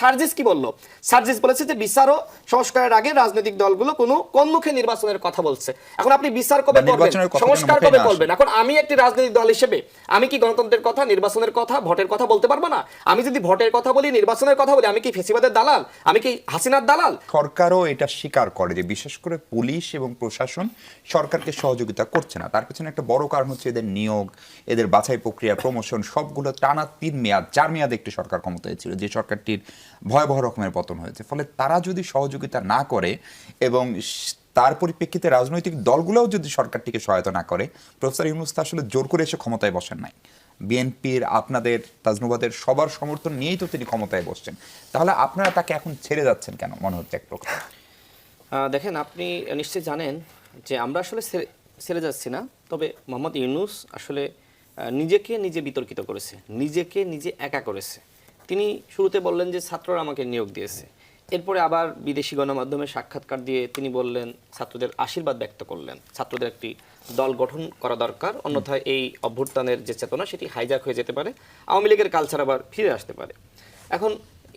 সার্জিস কি বলল? সার্জিস বলেছে যে বিচার ও সংস্কারের আগে রাজনৈতিক দলগুলো কোনো কোনমুখে নির্বাচনের কথা বলছে। এখন আপনি বিচার কবে করবেন? সংস্কার কবে করবেন এখন আমি একটি রাজনৈতিক দল হিসেবে আমি কি গণতন্ত্রের কথা নির্বাচনের কথা ভোটের কথা বলতে পারব না? আমি যদি ভোটের কথা বলি নির্বাচনের কথা বলি আমি কি ফেসিবাদের দালাল? আমি কি হাসিনার দালাল? সরকারও এটা স্বীকার করে যে বিশেষ করে পুলিশ এবং প্রশাসন সরকারকে সহযোগিতা করছে না। তার পেছনে একটা বড় কারণ হচ্ছে এদের নিয়োগ এদের বাছাই প্রক্রিয়া প্রমোশন সবগুলো টানা তিন মেয়াদ চার মেয়াদ একটি সরকার ক্ষমতায় ছিল। যে সরকারটির ভয়াবহ রকমের পতন হয়েছে। ফলে তারা যদি সহযোগিতা না করে এবং তার পরিপ্রেক্ষিতে রাজনৈতিক দলগুলোও যদি সরকারটিকে সহায়তা না করে, প্রফেসর ইউনুস তো আসলে জোর করে এসে ক্ষমতায় বসেন নাই। বিএনপির, আপনাদের, তাজনুবাদের সবার সমর্থন নিয়েই তো তিনি ক্ষমতায় বসছেন। তাহলে আপনারা তাকে এখন ছেড়ে যাচ্ছেন কেন? মনে হচ্ছে এক প্রকার। দেখেন, আপনি নিশ্চয়ই জানেন যে আমরা আসলে ছেড়ে- ছেড়ে যাচ্ছি না, তবে মোহাম্মদ ইউনুস আসলে নিজেকে নিজে বিতর্কিত করেছে, নিজেকে নিজে একা করেছে। তিনি শুরুতে বললেন যে ছাত্ররা আমাকে নিয়োগ দিয়েছে। এরপরে আবার বিদেশি গণমাধ্যমে সাক্ষাৎকার দিয়ে তিনি বললেন, ছাত্রদের আশীর্বাদ ব্যক্ত করলেন। ছাত্রদের একটি দল গঠন করা দরকার, অন্যথায় এই অভ্যুত্থানের যে চেতনা সেটি হাইজাক হয়ে যেতে পারে, আওয়ামী লীগের কালচার আবার ফিরে আসতে পারে। এখন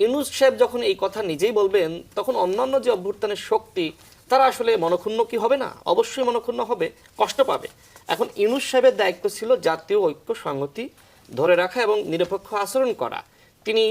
ইউনুস সাহেব যখন এই কথা নিজেই বলবেন, তখন অন্যান্য যে অভ্যুত্থানের শক্তি, তারা আসলে মনক্ষুণ্ণ কি হবে না? অবশ্যই মনক্ষুণ্ণ হবে, কষ্ট পাবে। এখন ইউনুস সাহেবের দায়িত্ব ছিল জাতীয় ঐক্য, সংহতি ধরে রাখা এবং নিরপেক্ষ আচরণ করা। তিনি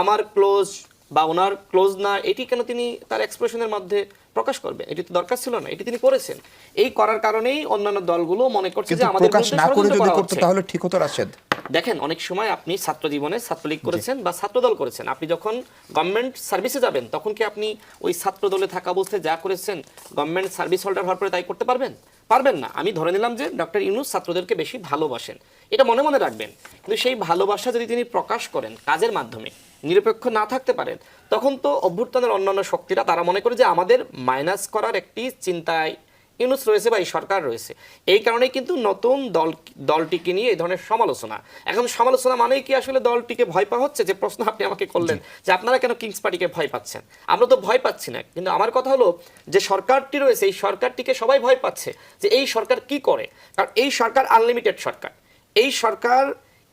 আমার ক্লোজ বা ওনার ক্লোজ না এটি কেন তিনি তার এক্সপ্রেশনের মধ্যে প্রকাশ করবেন? এটি তো দরকার ছিল না এটি তিনি করেছেন। এই করার কারণেই অন্যান্য দলগুলো মনে করছে যে আমাদের প্রকাশ না করে যদি করা করতো। তাহলে ঠিক হতো রাশেদ। দেখেন অনেক সময় আপনি ছাত্র জীবনে ছাত্রলীগ করেছেন বা ছাত্রদল করেছেন। আপনি যখন গভর্নমেন্ট সার্ভিসে যাবেন তখন কি আপনি ওই ছাত্র দলে থাকা অবস্থায় যা করেছেন গভর্নমেন্ট সার্ভিস হোল্ডার হওয়ার পরে তাই করতে পারবেন? পারবেন না। আমি ধরে নিলাম যে ডক্টর ইউনুস ছাত্রদেরকে বেশি ভালোবাসেন। এটা মনে মনে রাখবেন। কিন্তু সেই ভালোবাসা যদি তিনি প্রকাশ করেন কাজের মাধ্যমে, নিরপেক্ষ না থাকতে পারেন, তখন তো অভ্যুত্থানের অন্যান্য শক্তিরা তারা মনে করে যে আমাদের মাইনাস করার একটি চিন্তায় ইউনুস রয়েছে বা এই সরকার রয়েছে। এই কারণেই কিন্তু নতুন দল দলটিকে নিয়ে এই ধরনের সমালোচনা। এখন সমালোচনা মানেই কি আসলে দলটিকে ভয় পাওয়া হচ্ছে? যে প্রশ্ন আপনি আমাকে করলেন যে আপনারা কেন কিংস পার্টিকে ভয় পাচ্ছেন? আমরা তো ভয় পাচ্ছি না। কিন্তু আমার কথা হলো যে সরকারটি রয়েছে এই সরকারটিকে সবাই ভয় পাচ্ছে যে এই সরকার কি করে? কারণ এই সরকার আনলিমিটেড সরকার। এই সরকার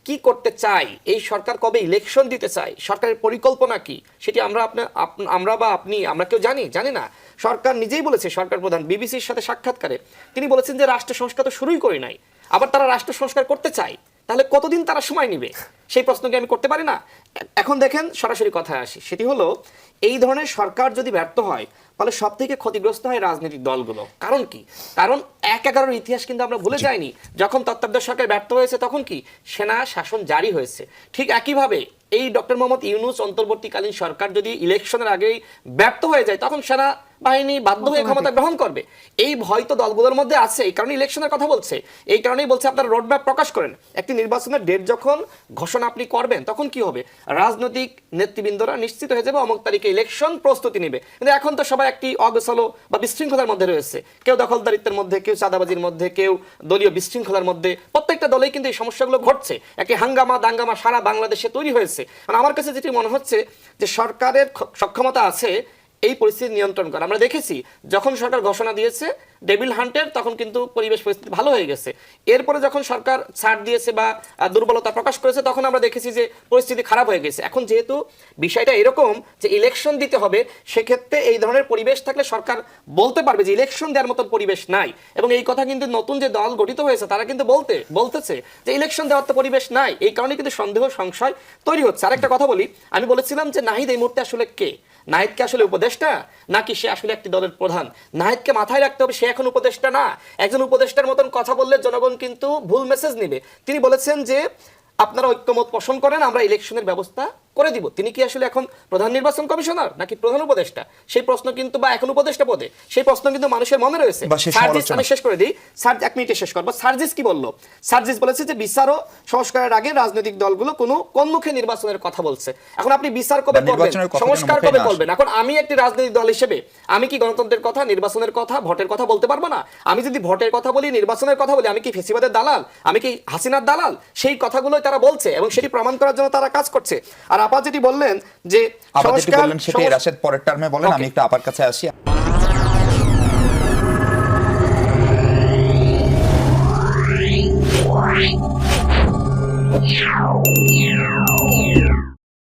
কি করতে চাই এই সরকার কবে ইলেকশন দিতে চাই সরকারের পরিকল্পনা কি? সেটি আমরা আপনার আমরা বা আপনি, আমরা কেউ জানি জানি না। সরকার নিজেই বলেছে, সরকার প্রধান বিবিসির সাথে সাক্ষাৎকারে। তিনি বলেছেন যে, রাষ্ট্র সংস্কার তো শুরুই করে নাই। আবার তারা রাষ্ট্র সংস্কার করতে চায়? তাহলে কতদিন তারা সময় নেবে? সেই প্রশ্নকে আমি করতে পারি না। এখন দেখেন সরাসরি কথায় আসি। সেটি হলো এই ধরনের সরকার যদি ব্যর্থ হয় তাহলে সব থেকে ক্ষতিগ্রস্ত হয় রাজনৈতিক দলগুলো। কারণ কি? কারণ এক এগারোর ইতিহাস কিন্তু আমরা ভুলে যাইনি। যখন তত্ত্বাবধায়ক সরকার ব্যর্থ হয়েছে তখন কি? সেনা শাসন জারি হয়েছে। ঠিক একইভাবে এই ডক্টর মোহাম্মদ ইউনুস অন্তর্বর্তীকালীন সরকার যদি ইলেকশনের আগেই ব্যর্থ হয়ে যায় তখন সেনা বাহিনী বাধ্য হয়ে ক্ষমতা গ্রহণ করবে। এই ভয় তো দলগুলোর মধ্যে আছে। এই কারণে ইলেকশনের কথা বলছে। এই কারণেই বলছে আপনার রোডম্যাপ প্রকাশ করেন। একটি নির্বাচনের ডেট যখন ঘোষণা আপনি করবেন, তখন কি হবে? রাজনৈতিক নেতৃবৃন্দরা নিশ্চিত হয়ে যাবে অমুক তারিখে ইলেকশন প্রস্তুতি নেবে। কিন্তু এখন তো সবাই একটি অগোছালো বা বিশৃঙ্খলার মধ্যে রয়েছে। কেউ দখলদারিত্বের মধ্যে, কেউ চাঁদাবাজির মধ্যে, কেউ দলীয় বিশৃঙ্খলার মধ্যে। প্রত্যেকটা দলেই কিন্তু এই সমস্যাগুলো ঘটছে। একটি হাঙ্গামা, দাঙ্গামা সারা বাংলাদেশে তৈরি হয়েছে। মানে আমার কাছে যেটি মনে হচ্ছে যে সরকারের সক্ষমতা আছে এই পরিস্থিতি নিয়ন্ত্রণ করা। আমরা দেখেছি, যখন সরকার ঘোষণা দিয়েছে ডেভিল হান্টের, তখন কিন্তু পরিবেশ পরিস্থিতি ভালো হয়ে গেছে। এরপরে যখন সরকার ছাড় দিয়েছে বা দুর্বলতা প্রকাশ করেছে, তখন আমরা দেখেছি যে পরিস্থিতি খারাপ হয়ে গেছে। এখন যেহেতু বিষয়টা এরকম যে ইলেকশন দিতে হবে, সেক্ষেত্রে এই ধরনের পরিবেশ থাকলে সরকার বলতে পারবে যে ইলেকশন দেওয়ার মতন পরিবেশ নাই। এবং এই কথা কিন্তু নতুন যে দল গঠিত হয়েছে, তারা কিন্তু বলতে, বলতেছে যে ইলেকশন দেওয়ার তো পরিবেশ নাই। এই কারণে কিন্তু সন্দেহ, সংশয় তৈরি হচ্ছে। আরেকটা কথা বলি, আমি বলেছিলাম যে নাহিদ এই মুহূর্তে আসলে কে? নাহিদকে আসলে উপদেষ্টা? নাকি সে আসলে একটি দলের প্রধান? নাহিদকে মাথায় রাখতে হবে, সে এখন উপদেষ্টা না। একজন উপদেষ্টার মতন কথা বললে জনগণ কিন্তু ভুল মেসেজ নেবে। তিনি বলেছেন যে, আপনারা ঐক্যমত পোষণ করেন, আমরা ইলেকশনের ব্যবস্থা করে দিব। তিনি কি আসলে এখন প্রধান নির্বাচন কমিশনার নাকি প্রধান উপদেষ্টা? সেই প্রশ্ন কিন্তু বা এখন উপদেষ্টা পদে সেই প্রশ্ন কিন্তু মানুষের মনে রয়েছে। সার্জিস আমি শেষ করে দিই। সার এক মিনিটে শেষ করব। সার্জিস কি বলল? সার্জিস বলেছে যে বিচার ও সংস্কারের আগে রাজনৈতিক দলগুলো কোনো কোনমুখে নির্বাচনের কথা বলছে। এখন আপনি বিচার কবে করবেন? সংস্কার কবে করবেন এখন আমি একটি রাজনৈতিক দল হিসেবে আমি কি গণতন্ত্রের কথা নির্বাচনের কথা ভোটের কথা বলতে পারব না? আমি যদি ভোটের কথা বলি নির্বাচনের কথা বলি আমি কি ফেসিবাদের দালাল? আমি কি হাসিনার দালাল? সেই কথাগুলোই তারা বলছে এবং সেটি প্রমাণ করার জন্য তারা কাজ করছে। আর আপা যেটি বললেন যে আপা যেটি বললেন সেটাই রাশেদ পরের টার্মে বলেন আমি একটু আপার কাছে আসি।